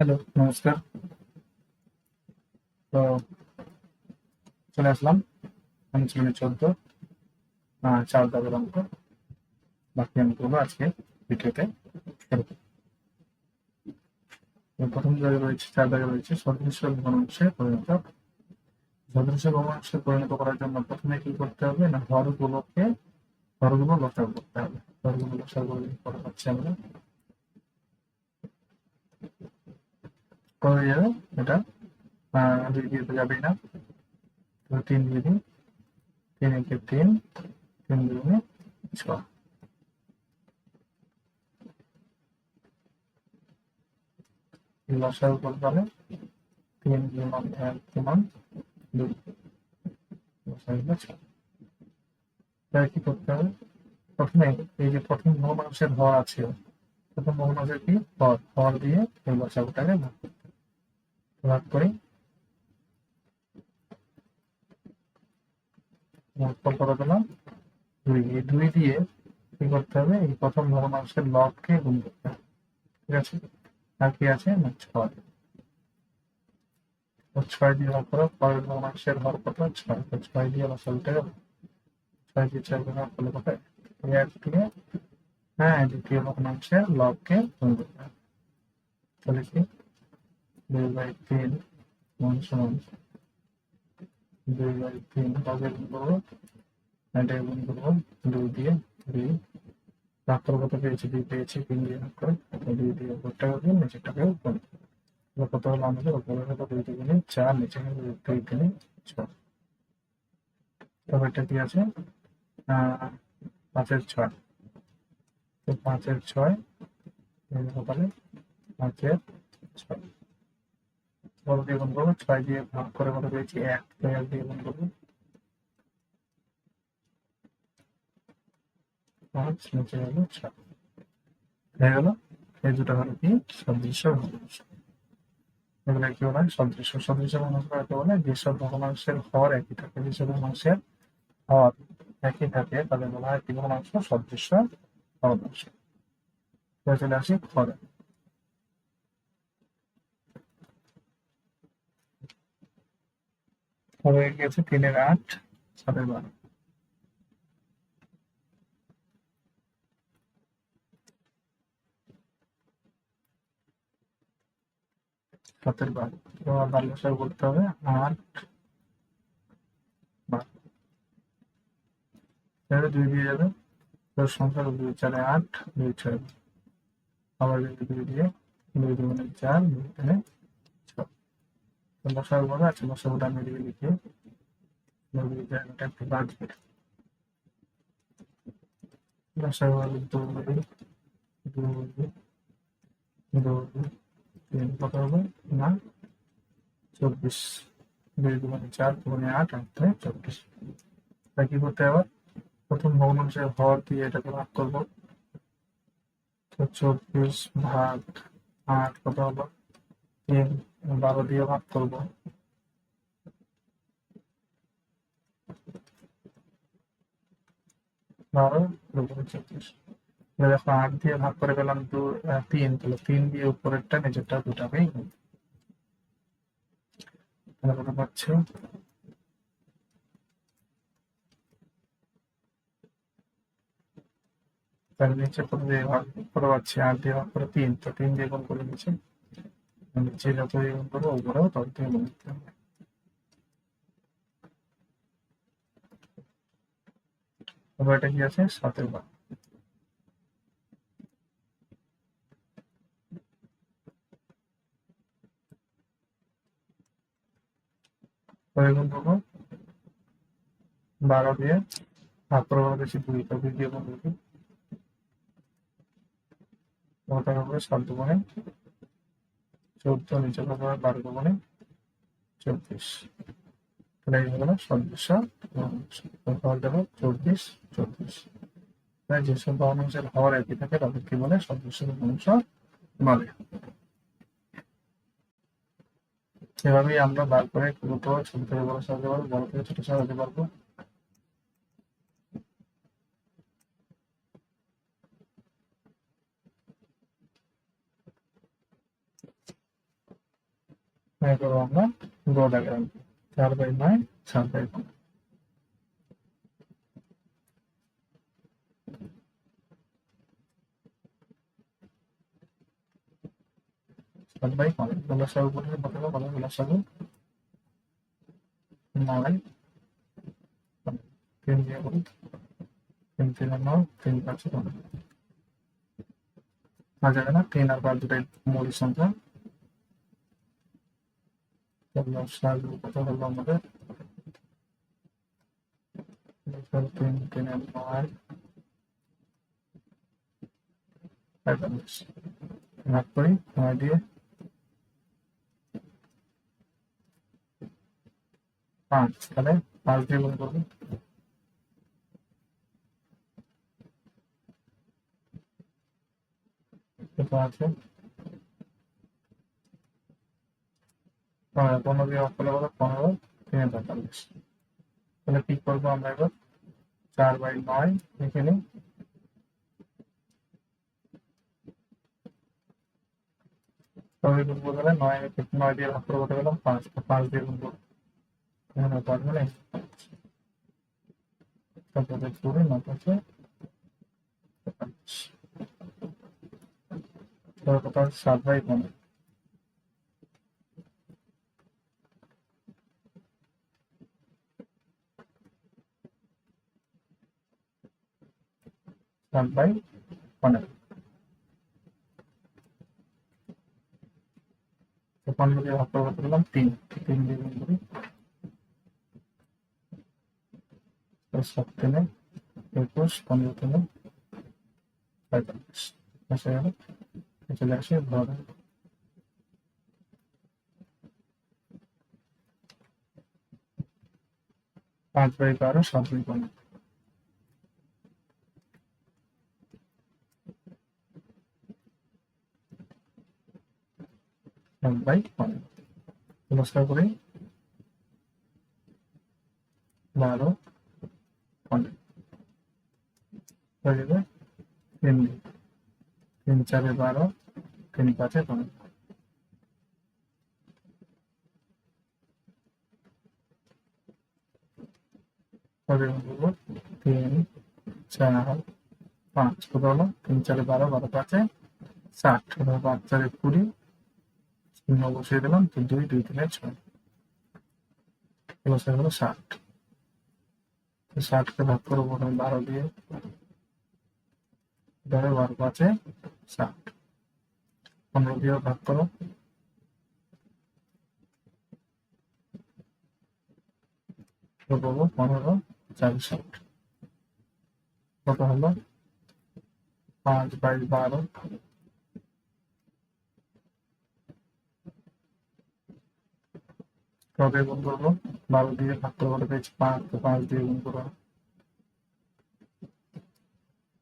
Hello, নমস্কার। তো চলে আসলাম। আমি অনুশীলনী চোদ্দ চার দাগের অঙ্ক বাকি আমি করব আজকে ভিডিওতে। প্রথম দাগে রয়েছে, চার দাগে রয়েছে সদৃশ্য ভগ্নাংশে পরিণত। সদৃশ্য ভগ্নাংশে পরিণত করার জন্য প্রথমে কি করতে হবে? না হরগুলোকে হরগুলো লসাগু করতে হবে। হরগুলো লসাগু করা হচ্ছে আমরা? করা যাবে এটা। দুই দিয়ে তো না। তো তিন দিয়ে দিন। তিন একে তিন তিন দুগুণে ছ লসাগু করতে হবে তিন গুণন এক গুণন দুই। তাহলে কি করতে হবে? প্রথমে এই যে প্রথম ভগ্নাংশের হর আছে, প্রথম ভগ্নাংশের কি? হর হর দিয়ে এই লসাগুটাকে ভাগ। ভাগ করি। করে দিলাম দুই। এই দুই দিয়ে কি করতে হবে? এই প্রথম ভগ্নাংশের লবকে গুণ করতে ঠিক আছে? আর কি আছে? ছয়। ছয় দিয়ে ভাগ করো। পরের ভগ্নাংশের হর কত? ছয়। ছয় দিয়ে ভাগ। ছয় দিয়ে ছয় গুণ করলে কত? এক দিয়ে হ্যাঁ দ্বিতীয় ভগ্নাংশের লবকে গুণ করতে হবে। তাহলে কি দুই বাই তিন সমান? দুই বাই তিন কাজে গুণ করব। এটা গুণ করব দুই দিয়ে দুই। ডাক্তার কত পেয়েছি দুই, পেয়েছি তিন দিয়ে ভাগ করে দুই দিয়ে উপরটাকে দিন নিচেরটাকে গুণ কত হলো আমাদের? উপরে হলো দুই দুগুণে চার নিচে হলো দুই তিনে, ছয়। এটা কি আছে? পাঁচের ছয়। তো পাঁচের ছয় তাহলে পাঁচের ছয়। বড় দিয়ে গুণ করব ছয় দিয়ে ভাগ করে কত পেয়েছি এক তো এক দিয়ে গুণ করব পাঁচ, নিচে হলো ছয় হয়ে গেল? এই দুটো হলো কি? সদৃশ্য ভগ্নাংশ এগুলো কি বলে সদৃশ্য। সদৃশ্য ভগ্নাংশ কাকে বলে যেসব ভগ্নাংশের হর একই থাকে যেসব ভগ্নাংশের হর একই থাকে, তাদের বলা হয় কি ভগ্নাংশ সদৃশ্য ভগ্নাংশ। চলে আসি হরে হয়ে গেছে তিনের আট সাতের বারো। সাতের বারো। আবার লসাগু করতে হবে, আট, বারো। দুই দিয়ে যাবে। তো সংখ্যা দুই চারে আট, দুই ছয়। আবার দুই দিয়ে, দুই দুগুণে চার, দুই লসাগু বলা আছে লসাগুটা আমি দিয়ে লিখি নদীর জায়গাটা একটু বাঁচবে লসাগু হলো দুই দুই দুই তিন কত হবে, না, চব্বিশ, দুই দুগুণে চার দুগুণে আট আট দুই চব্বিশ। তাই কি করতে হবে? প্রথম ভগ্নাংশের হর দিয়ে এটাকে ভাগ করব। তো চব্বিশ ভাগ আট কত হলো তিন বারো দিয়ে ভাগ করব। বারো চব্বিশ দেখো আট দিয়ে ভাগ করে পেলাম দু তিন। তাহলে তিন দিয়ে উপরেরটা নিচেরটা দুটাকেই। তাহলে কত নিচে দিয়ে ভাগ করে পাচ্ছি, আট দিয়ে ভাগ করে তিন। তো তিন দিয়ে গুণ করে নিচে নিচে যত দিয়ে গুণ করব উপরেও তত দিয়ে গুণ করতে হবে এবার এটা কি আছে সাতের বার গুণ করব বারো দিয়ে ভাগ করে বেশি দুই তো দুই দিয়ে গুণ করব সাত দুগুণে চোদ্দ নিচে কত বারো দুগুণে চব্বিশ তাহলে এই হলো চব্বিশ চব্বিশ যেসব হর একই থাকে বলে? এভাবেই আমরা বার করে ছোট বড় সাজাতে পারব, বড় থেকে ছোট সাজাতে পারব। নয় করব আমরা গো ডায়াগ্রাম চার বাই নয় চার বাই পনেরো চার বাই পনেরো গোলাসাগু করলে কত হবে বলো গোলাসাগু নয় তিন দিয়ে বলি তিন তিন নয় তিন পাঁচ পনেরো না যাবে না তিন আর পাঁচ দুটাই মৌলিক আমাদের তিন তিনের করি দিয়ে পাঁচ তাহলে পাঁচ দিয়ে গুণ করব আছে পনেরো পনেরো দিয়ে ভাগ করলে কত পনেরো তিনে পঁয়তাল্লিশ তাহলে কি করব আমরা এবার? চার বাই নয় লিখে নিই। তবে গুণ করতে নয় নয় দিয়ে ভাগ করে করতে গেলাম পাঁচ পাঁচ দিয়ে গুণ করব এখানে পারব সাত বাই পনেরো। সাত বাই পনেরো তো পনেরো ভাগ করে করতে গেলাম তিন তিন দিয়ে গুণ করি সাত তিনে একুশ পনেরো তিনে পঁয়তাল্লিশ এসে গেল চলে আসে ধরে পাঁচ বাই বারো সাত বাই পনেরো সাত বাই পনেরো নমস্কার করি বারো যাবে তিন তিন চারে বারো তিন পাঁচে পনেরো কবে বলব তিন চার পাঁচ হলো তিন চারে বারো বারো পাঁচে ষাট এবার পাঁচ চারে কুড়ি শূন্য বসিয়ে দিলাম তিন দুই দুই তিনে ছয় বসে গেল ষাট তো ষাটকে ভাগ করব বারো দিয়ে ধরো বারো পাঁচে ষাট পনেরো দিয়ে ভাগ করো তো বলব পনেরো চার ষাট কত হলো পাঁচ বাই বারো কবে গুণ করব বারো দিয়ে ভাগ করে বলে পেয়েছি পাঁচ তো পাঁচ দিয়ে গুণ করব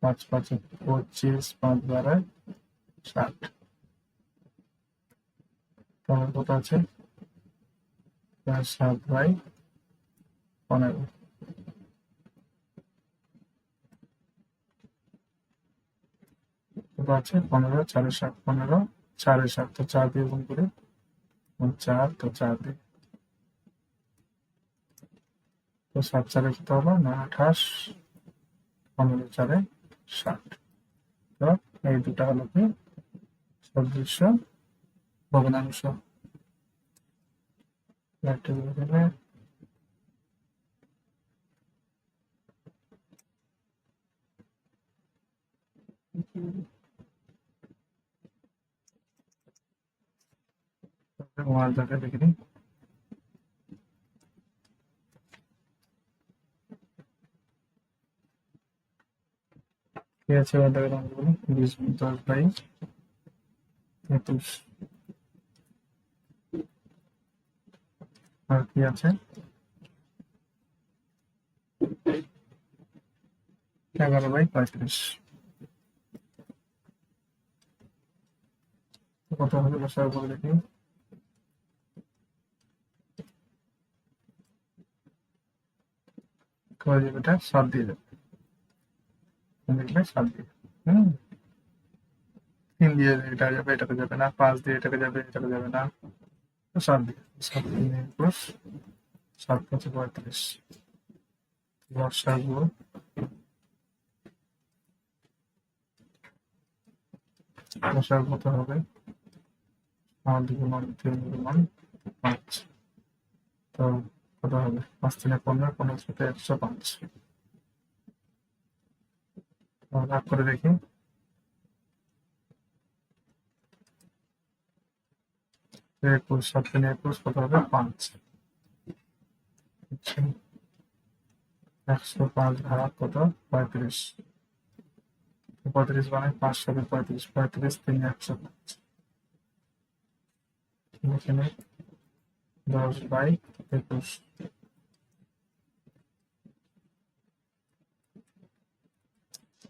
পাঁচ, পাঁচে, পঁচিশ, পাঁচ বারো ষাট। তোমার কত আছে? সাত বাই পনেরো। কত আছে? পনেরো, চারে সাত পনেরো, চারে সাত তো চার দিয়ে গুণ করে চার, তো চার দিয়ে তো সাত চারে কত হলো না আঠাশ, পনেরো চারে ষাট। তো এই দুটা হলো কি? সদৃশ্য ভগ্নাংশ। একটা দিয়ে দেখে আছে ওটাকে নাম বলি বিশ দশ বাই একুশ। আর কি আছে? এগারো বাই পঁয়ত্রিশ। কত হবে বসার উপরে দেখি। করে দেবে সাত দিয়ে দেবে। দেখবে সাত দিয়ে হুম। তিন দিয়ে এটা যাবে এটাকে যাবে না। পাঁচ দিয়ে এটাকে যাবে এটাকে যাবে না। সাত দিয়ে সাত তিন, একুশ, সাত, পাঁচে, পঁয়ত্রিশ। লসাগু লসাগু কত হবে। পাঁচ গুণন তিন গুণন পাঁচ। তো কত হবে? পাঁচ, তিনে পনেরো পনেরো সাথে একশো পাঁচ ভাগ করে দেখি। একুশ সাত তিনে একুশ, কত হবে? পাঁচ। আচ্ছা। একশো পাঁচ ভাগ কত? পঁয়ত্রিশ। পঁয়ত্রিশ মানে পাঁচ সাথে পঁয়ত্রিশ। পঁয়ত্রিশ তিন একশো পাঁচ। এখানে দশ বাই একুশ।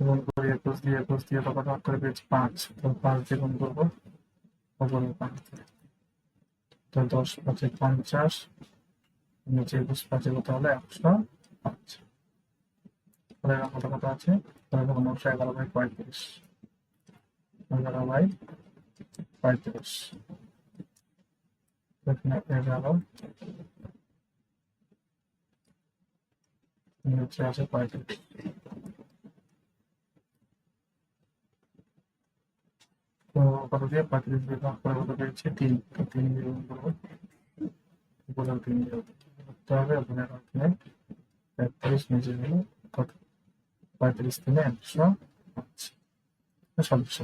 গুণ করি একুশ দিয়ে একুশ দিয়ে তো ভাগ করে পেয়েছি পাঁচ তো পাঁচ দিয়ে গুণ করব ওপরে পাঁচ দিয়ে তো দশ পাঁচে পঞ্চাশ নিচে একুশ পাঁচে কত হলো একশো পাঁচ তাহলে কত কত আছে তাহলে তখন একশো এগারো বাই পঁয়ত্রিশ এগারো বাই পঁয়ত্রিশ এখানে এগারো নিচে আছে পঁয়ত্রিশ তো কত দিয়ে পঁয়ত্রিশ দিয়ে ভাগ করে তিন তো তিন দিয়ে গুণ তিন দিয়ে করতে হবে, ওখানে রাখলে তেত্রিশ নিচে গেলে কত? পঁয়ত্রিশ তিনে একশো পাঁচ সদস্য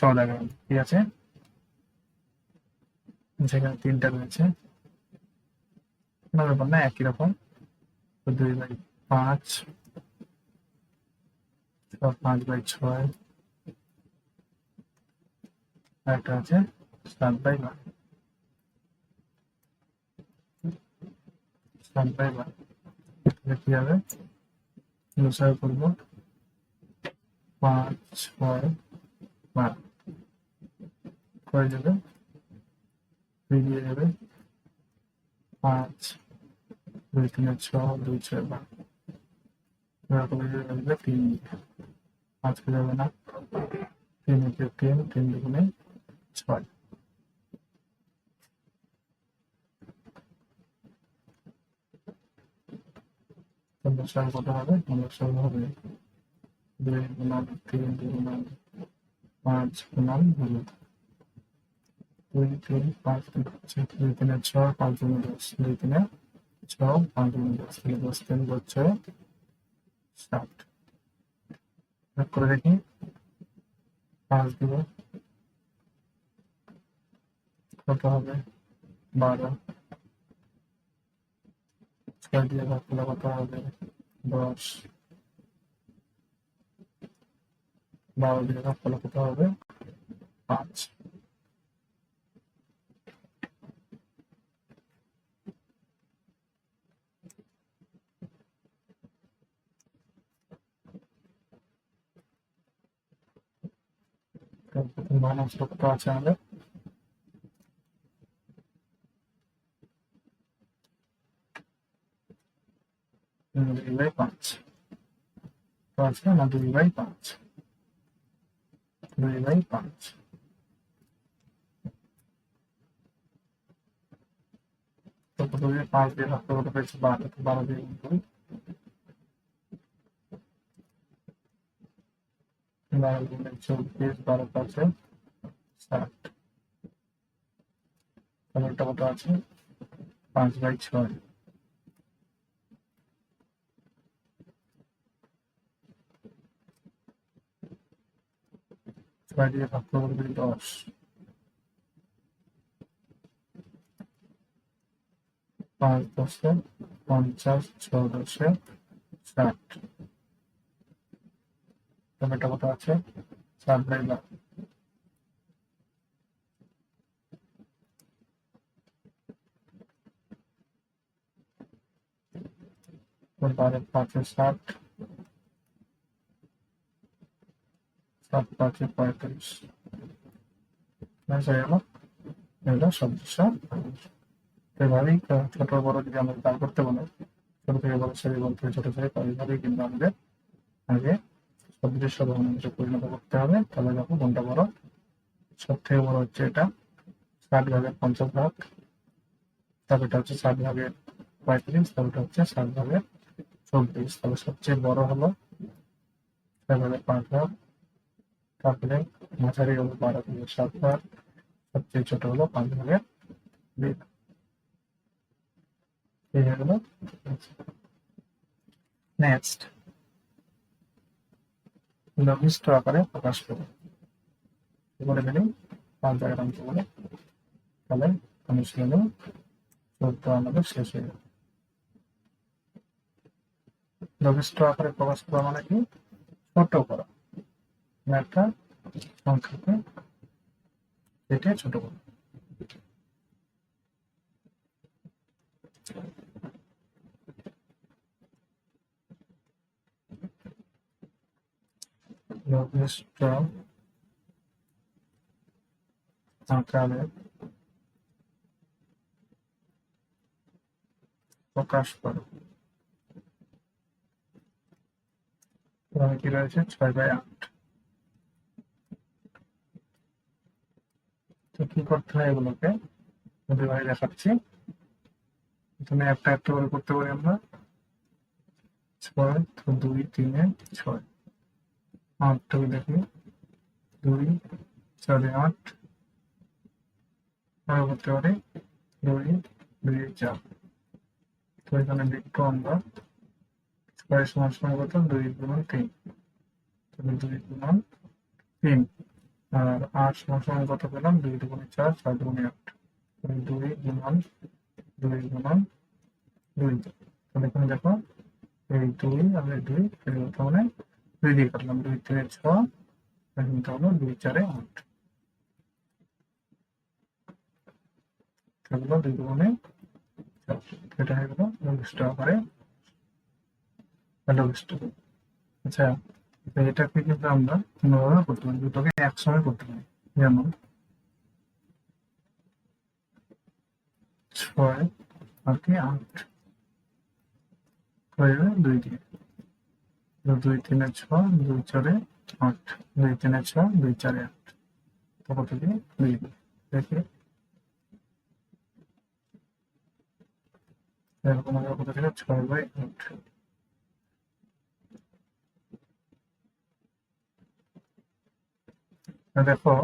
চল এগারো ঠিক আছে? সেখানে তিনটা রয়েছে। কোনো ব্যাপার না, একই রকম। দুই বাই পাঁচ। ছ পাঁচ বাই ছয়। একটা আছে সাত বাই বারো সাত বাই বারো কি হবে? অনুসার করব। পাঁচ, ছয়, বারো। কয়ে যাবে? বেরিয়ে যাবে। পাঁচ, দুই তিনে ছ দুই, ছয়, বারো। যাবে তিন দিয়ে আজকে যাবে না তিন তিন তিন দুগুণে ছয় কত হবে দুই গুণন তিন গুণন পাঁচ পাঁচ ছয় দুই তিনে ছয় পাঁচ দশ দুই তিনে ছ পাঁচ দুগুণে দশ দশ তিন ষাট করে দেখি পাঁচ দিব কত হবে বারো ছয় দিয়ে ভাগ করলে কত হবে দশ বারো দিয়ে ভাগ করলে কত হবে পাঁচ কত আছে আমাদের। পাঁচ। আছে না দুই পাঁচ। দুই বাই পাঁচ। তো দিয়ে পাঁচ ভাগ করে কত বারো। বারো দিয়ে বারো গুণে চব্বিশ বারো পাঁচে ষাট এটা কত আছে পাঁচ বাই ছয় ছয় দিয়ে দশ পাঁচ দশে, পঞ্চাশ, ছ দশে, ষাট। টমেটো কত আছে? ষাট। সাত পঁয়ত্রিশ। হয়ে গেল সদস্য এভাবেই ছোট বড় যদি আমরা দান করতে বলে, ছোট থেকে বড় সারি বলতে ছোট থেকে এইভাবেই কিন্তু আমাদের আগে সদৃশ্য ভগ্নাংশে পরিণত করতে হবে। তাহলে দেখো কোনটা বড়? সব থেকে বড় হচ্ছে এটা ষাট ভাগের পঞ্চাশ ভাগ। তারপরটা হচ্ছে ষাট ভাগের পঁয়ত্রিশ তারপরটা হচ্ছে ষাট ভাগের চব্বিশ। তাহলে সবচেয়ে বড় হলো ছয় ভাগের পাঁচ ভাগ। তারপরে মাঝারি হলো বারো ভাগের সাত ভাগ। সবচেয়ে ছোট হলো পাঁচ ভাগের দুই ভাগ। নেক্সট লঘিষ্ঠ আকারে প্রকাশ করো। বলে দিলেই পাঁচ জায়গার অঙ্ক বলে? তাহলে অনুশীলনে চৌদ্দ আমাদের শেষ হয়ে যাবে লঘিষ্ঠ আকারে প্রকাশ করা মানে কি? ছোট করা। মানে একটা সংখ্যাকে কেটে ছোট করা। লঘিষ্ঠ আকারে প্রকাশ করো এখানে কি রয়েছে ছয় বাই আট তো কি করতে হয় এগুলোকে? যদি ভাই দেখাচ্ছি। এখানে একটা একটা করে করতে পারি আমরা। ছয়, দুই, তিনে, ছয়। আটটাকে দেখি। দুই চারে আট। আরও করতে পারি দুই দুই, চার। তো এখানে লিখব আমরা ছয় সমান সমান কত? দুই গুণন তিন। তাহলে দুই গুণন তিন। আর আট সমান সমান কত পেলাম? দুই দুগুণে চার চার দুগুণে আট। দুই গুণন দুই গুণন দুই। তাহলে এখানে দেখো, এই দুই, আর দুই মানে দুই দিয়ে কাটলাম দুই তিনে ছ এখানটা হলো দুই চারে আট। থাকল দুই দুগুণে এটা হয়ে গেল লঘিষ্ঠ আকারে লঘিষ্ঠ আচ্ছা এটাকে কিন্তু আমরা অন্যভাবে করতে পারি, দুটোকে একসঙ্গে করতে পারি। যেমন ছয় আর কি আট। হয়ে দুই দিয়ে। দুই তিনে ছ, দুই চারে আট। দুই তিনে ছ, দুই চারে আট। তো কত দিয়ে দুই দেখি। এরকম কোথা থেকে ছয় বাই আট। দেখো,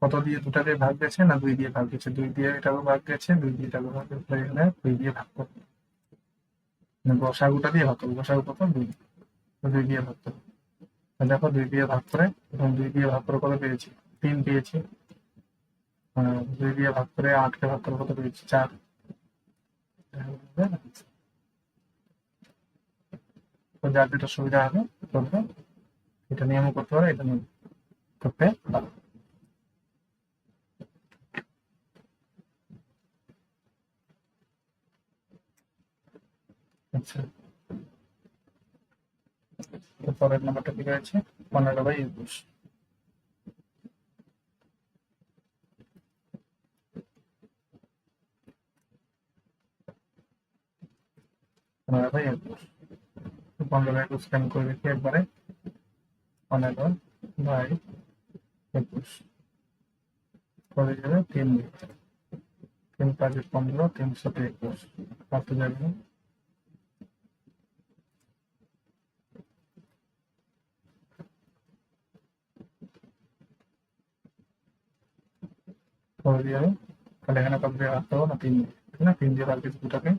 কত দিয়ে দুটাকে ভাগ গেছে না দুই দিয়ে ভাগ গেছে? দুই দিয়ে এটাকে ভাগ গেছে, দুই দিয়ে এটাকে ভাগ গেছে, দুই দিয়ে ভাগ করব গসাগুটা দিয়ে ভাগ করব গসাগু কত দুই দুই দিয়ে ভাগ করব দেখো দুই দিয়ে ভাগ করে, এবং দুই দিয়ে ভাগ করে কত পেয়েছি? তিন পেয়েছি। আর দুই দিয়ে ভাগ করে আটকে ভাগ করে কত পেয়েছি? চার। তো যার যেটা সুবিধা হবে, করবে। এটা নিয়মও করতে পারে এটা নিয়ম করতে পারে আচ্ছা। পরের নাম্বারটা কি রয়েছে? পনেরো বাই একুশ। পনেরো বাই একুশ। পনেরো বাই একুশ আমি করে দেখি একবারে। পনেরো বাই একুশ। করে যাবে তিন তিন পাঁচে পনেরো তিনশোতে একুশ কত যাবে। করে দিয়ে যাবে তাহলে এখানে ভাগ না, তিন দিয়ে না? তিন দিয়ে দুটাকে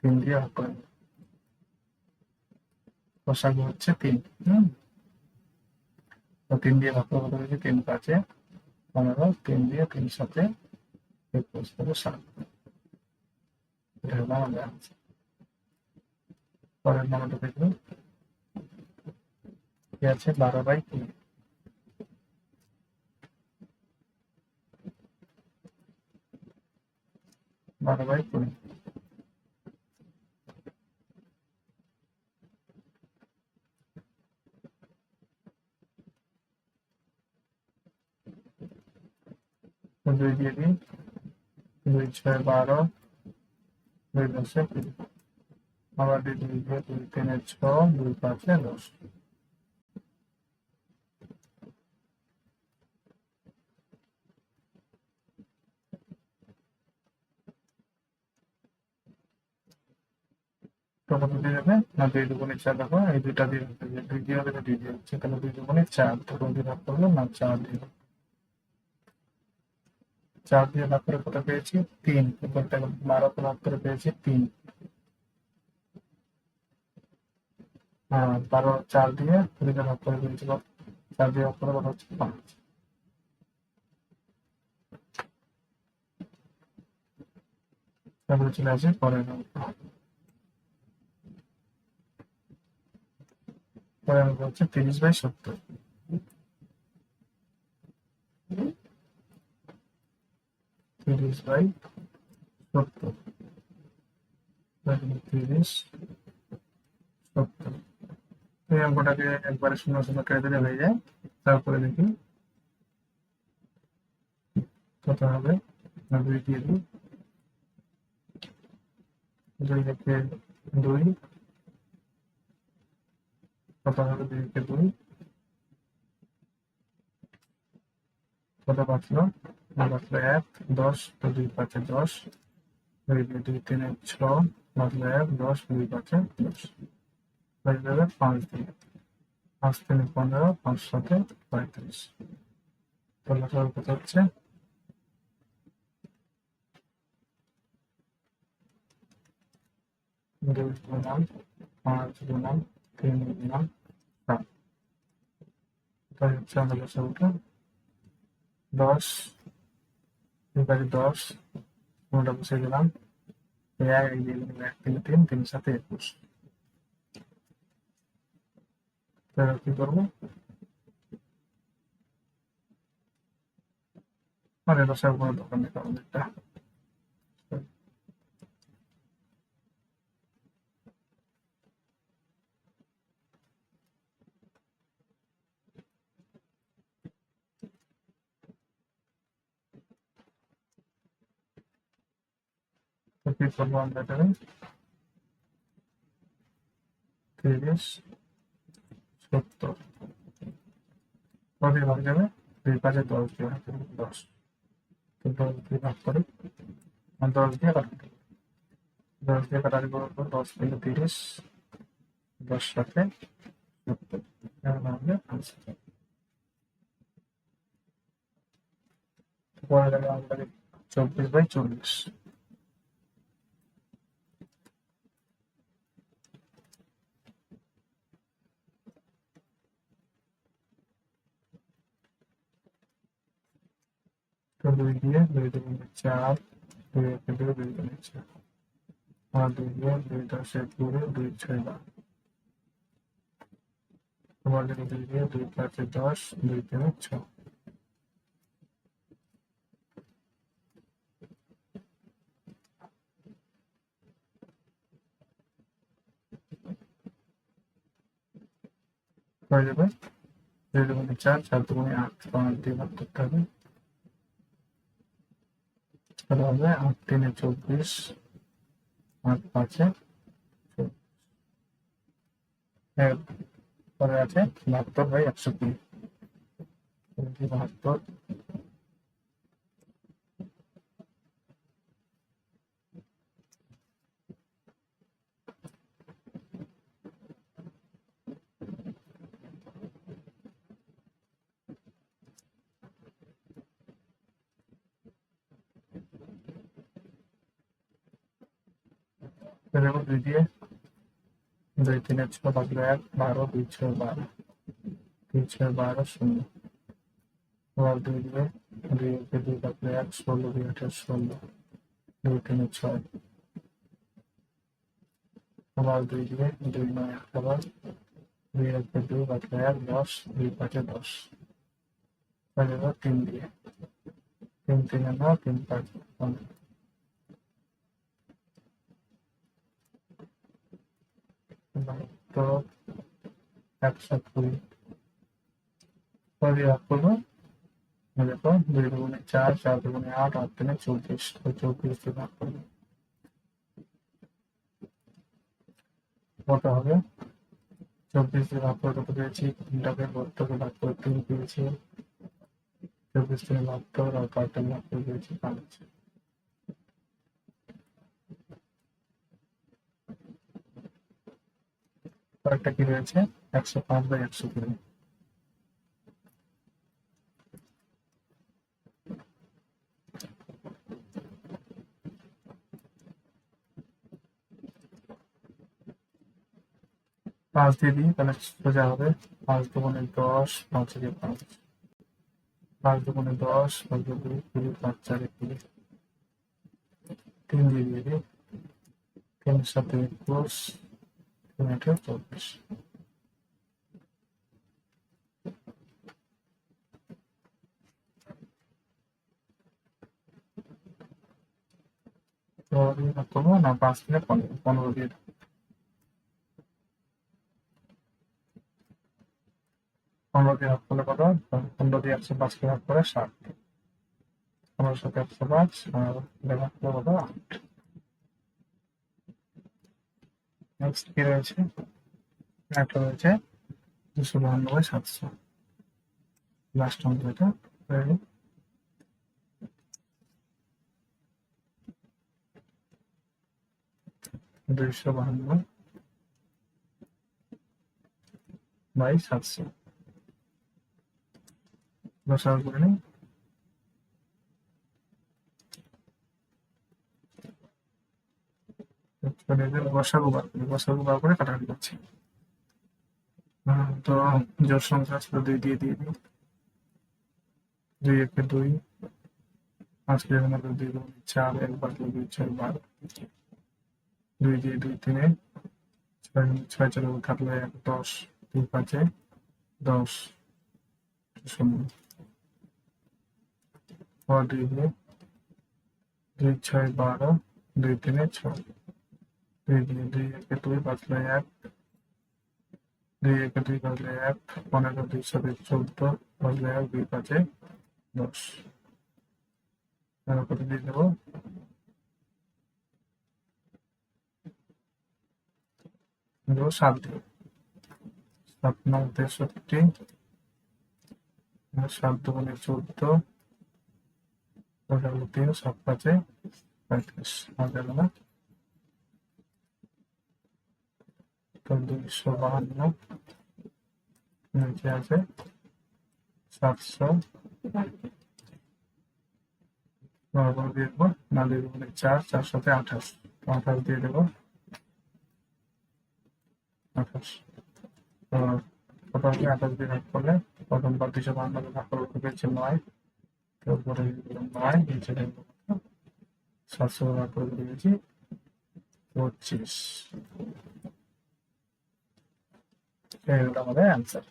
তিন দিয়ে ভাগ করে কোষাগু হচ্ছে তিন, হুম? তিন দিয়ে ভাগ করে তিন পাঁচে পনেরো, তিন দিয়ে তিন সাথে একুশ থেকে সাত। পরের নাম্বারটা দেখব আছে? বারো বাই কুড়ি বারো বাই দুই দিয়ে দিই। দুই ছয় বারো। দুই দশে আবার দুই দুই দিয়ে দুই তিনে ছ, দুই পাঁচে দশ। তো কত দিয়ে যাবে না দুই দুগুণে চার দেখো এই দুইটা দিয়ে হচ্ছে যে দুই দিয়ে হবে দুই দিয়ে হচ্ছে তাহলে দুই দুগুণে চার তো কোন দিয়ে ভাগ করব না চার দিয়ে। চার দিয়ে ভাগ করে কত পেয়েছি? তিন। উপরটা বারো ভাগ করে পেয়েছি, তিন। হ্যাঁ বারো, চার দিয়ে দুইটা ভাগ করে পেয়েছি চার দিয়ে ভাগ করে হচ্ছে? পাঁচ। তারপরে চলে আসে, পরের পরের অঙ্ক হচ্ছে তিরিশ বাই সত্তর। তিরিশ বাই সত্তর। তিরিশ সত্তর। এই অঙ্কটাকে একবারে শূন্য শূন্য কেটে দিলে হয়ে যায়। তারপরে দেখি কত হবে। দুই দিয়ে দিই। দুই কত হবে দুই দুই। কত বাঁচলো বাঁচলো এক, দশ, তো দুই পাঁচে দশ। দুই দুই তিনে ছ বাঁচলো এক, দশ, দুই পাঁচে দশ। হয়ে যাবে পাঁচ দিয়ে পাঁচ তিনে পনেরো, পাঁচ সাথে পঁয়ত্রিশ। তো লসাগু কত হচ্ছে? দুই গুণন, পাঁচ গুণন, তিন সাত তাই হচ্ছে আমাদের লসাগুটা দশ এবারে দশ কোনটা বসে গেলাম এক এক দিয়ে দিলাম, এক তিন তিন তিন সাথে একুশ তাহলে কি করব আরে লসাগু কোনো দোকান নেই আমাদের এটা তো কি করব আমরা এখানে তিরিশ সত্তর কত ভাগ যাবে দুই পাঁচে দশ দিয়ে দশ তো দশ দিয়ে ভাগ করি দশ দিয়ে কাটি দশ দিয়ে কাটারি করার পর দশ থেকে তিরিশ দশ সাথে সত্তর পরে গেলে চব্বিশ বাই চল্লিশ দুই দিয়ে দুই দুগুণে চার দুই একে দুই দুই দুগুণে চার আর দুই দিয়ে দুই দশে কুড়ি দুই ছয় বারো তোমার দিকে দুই দিয়ে দুই পাঁচে দশ দুই তিনে ছ হয়ে যাবে দুই দুগুণে চার চার দুগুণে আট পাঁচ দিয়ে ভাগ করতে হবে তাহলে হবে আট তিনে চব্বিশ আট পাঁচে চব্বিশ। এর পরে আছে বাহাত্তর বাই একশো কুড়ি কুড়ি বাহাত্তর দেখো দুই দিয়ে দুই তিনে ছ বাজলো এক বারো দুই ছয় বারো দুই ছয় বারো শূন্য আবার দুই দিয়ে দুই একে দুই বাজলো এক ষোলো দুই আঠে ষোলো দুই তিনে ছয় আবার দুই দিয়ে দুই নয় আট আবার দুই একে দুই বাজলো এক দশ দুই পাঁচে দশ হয়ে যাবে তিন দিয়ে তিন তিনে নয় তিন পাঁচ পনেরো ভাগ চার চার আট আট ভাগ হবে। চব্বিশ দিয়ে ভাগ করে পেয়েছি? ভাগ করে তিন পেয়েছি। চব্বিশ থেকে বাহাত্তর আর কয়েকটা ভাগ করে পেয়েছি পাঁচ। কয়েকটা কি রয়েছে? একশো পাঁচ বাই একশো কুড়ি। পাঁচ দিয়ে দিই, তাহলে সোজা হবে পাঁচ দুগুণে দশ, পাঁচ দিয়ে পাঁচ। পাঁচ দুগুণে দশ, পাঁচ দুই কুড়ি পাঁচ, চারে কুড়ি। তিন দিয়ে দিয়ে দিই। তিন সাথে একুশ আঠে চব্বিশ। করব না পাঁচ দিনে পনেরো দিয়ে পনেরো দিয়ে ভাগ করলে কত? পনেরো দিয়ে একশো পাঁচকে ভাগ করে ষাট পনেরো সাথে একশো পাঁচ, আর ভাগ করলে কত? আট। একটা রয়েছে দুশো বাহান্নব্বই সাতশো। লাস্ট অঙ্ক এটা দুইশো বাহান্ন বাই সাতশো। করে নিই মানে এদের বসাগু বার করি বার করে কাটাকাটি করছি। তো জোর সংখ্যা ছিল দুই দিয়ে দিয়ে দিই। দুই একে দুই। আজকে আমাদের দুই চার একবার দুই, ছয় বারো দুই দিয়ে দুই, তিনে। ছয় ছয় চার থাকলে এক, দশ দুই পাঁচে দশ। শূন্য। দুই দিয়ে দুই, ছয়, বারো, দুই, তিনে ছয়। দুই দুই দুই বাঁচলে এক। দুই, একে, দুই এক। পনেরো, দুই সাথে চোদ্দ বাজলে এক, দুই, পাঁচে দশ। কত দেবো। দেবো সাত দিয়ে। সাত নয় তেষট্টি। সাত সাত, পাঁচে পঁয়ত্রিশ। তো দুইশো বাহান্ন। নিচে আছে সাতশো। দিয়ে দেবো, না, দিয়ে দেবো চার চার সাথে আঠাশ। আঠাশ দিয়ে দেবো। আঠাশ। প্রথমে আঠাশ দিয়ে ভাগ করলে প্রথমবার দুইশো বাহান্ন ভাগ করলে পেয়েছে নয়। তো উপরে নয়, নিচে সাতশো ভাগ করে দিয়েছি, পঁচিশ। হলো আমাদের অ্যান্সার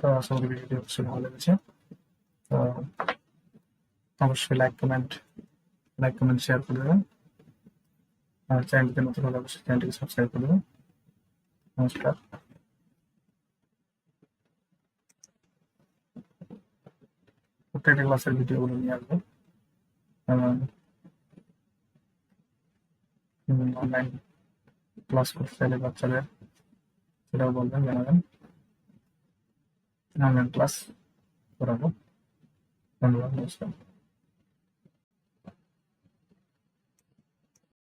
তো আশা করি ভিডিওটি অবশ্যই ভালো লেগেছে। তো অবশ্যই like comment like comment share করে দেবেন। আর চ্যানেলটিতে নতুন হলে অবশ্যই চ্যানেলটিকে সাবস্ক্রাইব করে দেবেন। নমস্কার। প্রত্যেকটা ক্লাসের ভিডিওগুলো নিয়ে আসব। অনলাইন ক্লাস করতে চাইলে বাচ্চাদের সেটাও বলবেন জানাবেন। অনলাইন ক্লাস করাবো। ধন্যবাদ নমস্কার।